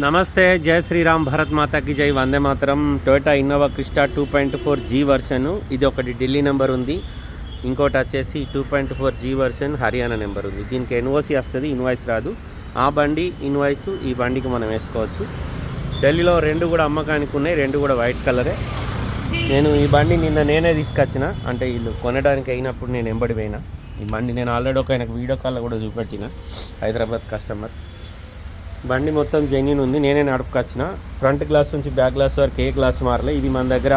నమస్తే జయ శ్రీరామ్ భరత్ మాతాకి జై వందే మాతరం. Toyota Innova Crysta two point four G version. ఇది ఒకటి ఢిల్లీ నెంబర్ ఉంది. ఇంకోటి వచ్చేసి two point four G version Haryana number ఉంది. దీనికి ఎన్ఓసి వస్తుంది ఇన్వాయిస్ రాదు. ఆ బండి ఇన్వాయిస్ ఈ బండికి మనం వేసుకోవచ్చు. ఢిల్లీలో రెండు కూడా అమ్మకానికి ఉన్నాయి రెండు కూడా వైట్ కలరే. నేను ఈ బండి నిన్న నేనే తీసుకొచ్చిన. అంటే వీళ్ళు కొనడానికి అయినప్పుడు నేను ఎంబడి పోయినా. ఈ బండి నేను ఆల్రెడీ ఒక ఆయనకు వీడియో కాల్ కూడా చూపెట్టిన. హైదరాబాద్ కస్టమర్. బండి మొత్తం జెన్యున్ ఉంది. నేనే నడుపుకొచ్చిన. ఫ్రంట్ గ్లాస్ నుంచి బ్యాక్ గ్లాస్ వరకు ఏ గ్లాస్ మారలే. ఇది మన దగ్గర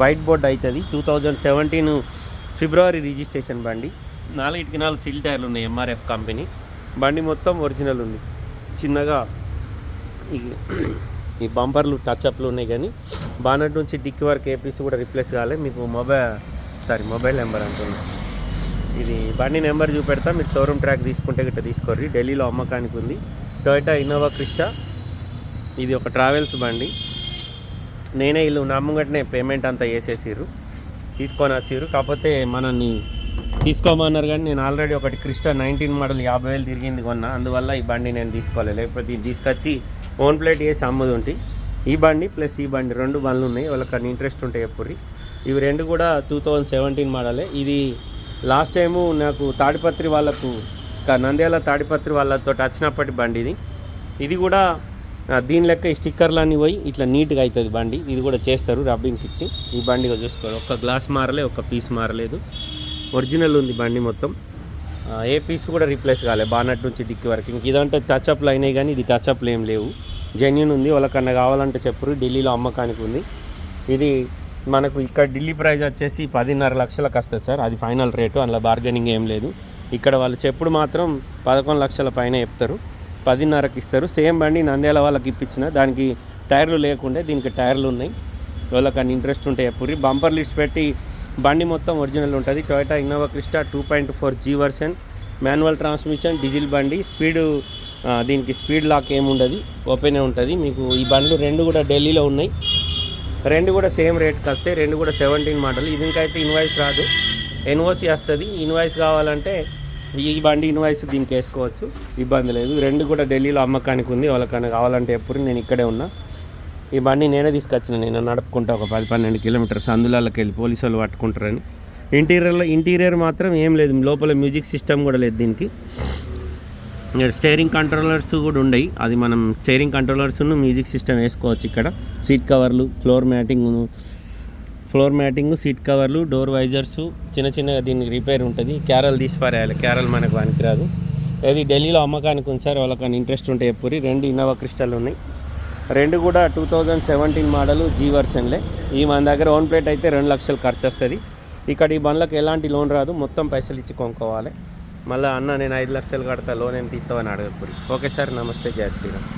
వైట్ బోర్డ్ అవుతుంది two thousand seventeen February registration బండి. నాలుగిటికి నాలుగు సిల్ టైర్లు ఉన్నాయి ఎంఆర్ఎఫ్ కంపెనీ బండి మొత్తం ఒరిజినల్ ఉంది. చిన్నగా ఈ ఈ బంపర్లు టచ్అప్లు ఉన్నాయి కానీ బానట్ నుంచి డిక్కి వరకు ఏ పీస్ కూడా రిప్లేస్ కాలే. మీకు మొబైల్ సారీ మొబైల్ నెంబర్ అంటున్నా. ఇది బండి నెంబర్ చూపెడతా. మీరు షోరూమ్ ట్రాక్ తీసుకుంటే గిట్ట తీసుకోర్రి. ఢిల్లీలో అమ్మకానికి ఉంది. Toyota Innova Crysta. ఇది ఒక ట్రావెల్స్ బండి. నేనే ఇల్లు నమ్మగట్నే పేమెంట్ అంతా వేసేసిర్రు తీసుకొని వచ్చిర్రు. కాకపోతే మనల్ని తీసుకోమన్నారు కానీ నేను ఆల్రెడీ ఒకటి క్రిస్టా నైన్టీన్ మోడల్ యాభై వేలు తిరిగింది కొన్నా. అందువల్ల ఈ బండి నేను తీసుకోలేదు లేకపోతే ఇది తీసుకొచ్చి ఓన్ ప్లేట్ వేసి అమ్ముదుంటి. ఈ బండి ప్లస్ ఈ బండి రెండు బండ్లు ఉన్నాయి. వాళ్ళకి ఇంట్రెస్ట్ ఉంటాయి ఎప్పుడు ఇవి రెండు కూడా టూ థౌజండ్ సెవెంటీన్ మోడలే. ఇది లాస్ట్ టైము నాకు తాడిపత్రి వాళ్ళకు క- నంద్యాల తాడిపత్రి వాళ్ళతో వచ్చినప్పటి బండి ఇది. ఇది కూడా దీని లెక్క ఈ స్టిక్కర్లన్నీ పోయి ఇట్లా నీట్గా అవుతుంది బండి. ఇది కూడా చేస్తారు రబ్బింగ్కి ఇచ్చి. ఈ బండిగా చూసుకోవాలి ఒక్క గ్లాస్ మారలే ఒక్క పీస్ మారలేదు. ఒరిజినల్ ఉంది బండి మొత్తం. ఏ పీస్ కూడా రీప్లేస్ కాలేదు బానట్ నుంచి డిక్కి వరకు. ఇంక ఇదంటే టచ్అప్లు అయినాయి కానీ ఇది టచ్అప్లు ఏం లేవు. జెన్యున్ ఉంది. వాళ్ళకన్నా కావాలంటే చెప్పరు. ఢిల్లీలో అమ్మకానికి ఉంది. ఇది మనకు ఇక్కడ ఢిల్లీ ప్రైస్ వచ్చేసి పదిన్నర లక్షలకు వస్తుంది సార్. అది ఫైనల్ రేటు అందులో బార్గెనింగ్ ఏం లేదు. ఇక్కడ వాళ్ళు చెప్పుడు మాత్రం పదకొండు లక్షల పైన చెప్తారు. పదిన్నరకి ఇస్తారు. సేమ్ బండి నంద్యాల వాళ్ళకి ఇప్పించిన. దానికి టైర్లు లేకుండే దీనికి టైర్లు ఉన్నాయి. వాళ్ళకి అన్ని ఇంట్రెస్ట్ ఉంటే ఎప్పుడు బంపర్ లిస్ట్ పెట్టి బండి మొత్తం ఒరిజినల్ ఉంటుంది. Toyota Innova Crysta two point four G version manual transmission diesel బండి. స్పీడు దీనికి స్పీడ్ లాక్ ఏముండదు ఓపెనే ఉంటుంది. మీకు ఈ బండ్లు రెండు కూడా ఢిల్లీలో ఉన్నాయి. రెండు కూడా సేమ్ రేట్ వస్తాయి రెండు కూడా సెవెంటీన్ మోడల్ దీనికైతే ఇన్వాయిస్ రాదు. ఎన్ఓసి వస్తుంది. ఇన్వాయిస్ కావాలంటే ఈ బండి ఇన్వాయిస్ దీనికి వేసుకోవచ్చు. ఇబ్బంది లేదు. రెండు కూడా ఢిల్లీలో అమ్మకానికి ఉంది. వాళ్ళకన్నా కావాలంటే ఎప్పుడు నేను ఇక్కడే ఉన్నా. ఈ బండి నేనే తీసుకొచ్చిన. నేను నడుపుకుంటా ఒక పది పన్నెండు కిలోమీటర్స్. అందులోకి వెళ్ళి పోలీసు వాళ్ళు పట్టుకుంటారని. ఇంటీరియర్లో ఇంటీరియర్ మాత్రం ఏం లేదు. లోపల మ్యూజిక్ సిస్టమ్ కూడా లేదు దీనికి. స్టేరింగ్ కంట్రోలర్స్ కూడా ఉండయి. అది మనం స్టేరింగ్ కంట్రోలర్స్ను మ్యూజిక్ సిస్టమ్ వేసుకోవచ్చు ఇక్కడ. సీట్ కవర్లు floor matting floor matting seat కవర్లు డోర్ వైజర్స్ చిన్న చిన్నగా దీనికి రిపేర్ ఉంటుంది. క్యారల్ తీసి పారేయాలి. క్యారల్ మనకు పనికిరాదు. అది ఢిల్లీలో అమ్మకానికి ఉంది సార్ వాళ్ళకని ఇంట్రెస్ట్ ఉంటే ఎప్పుడు రెండు ఇన్నోవా క్రిస్టల్ ఉన్నాయి. రెండు కూడా two thousand seventeen model G వర్షన్లే. ఈ మన దగ్గర ఓన్ ప్లేట్ అయితే రెండు లక్షలు ఖర్చు వస్తుంది. ఇక్కడ ఈ బండ్లకు ఎలాంటి లోన్ రాదు. మొత్తం పైసలు ఇచ్చి కొనుక్కోవాలి. మళ్ళీ అన్న నేను ఐదు లక్షలు కడతా లోన్ ఎంత ఇస్తావు అని అడగకూడదు ఓకే సార్ నమస్తే. జయ శ్రీరామ్.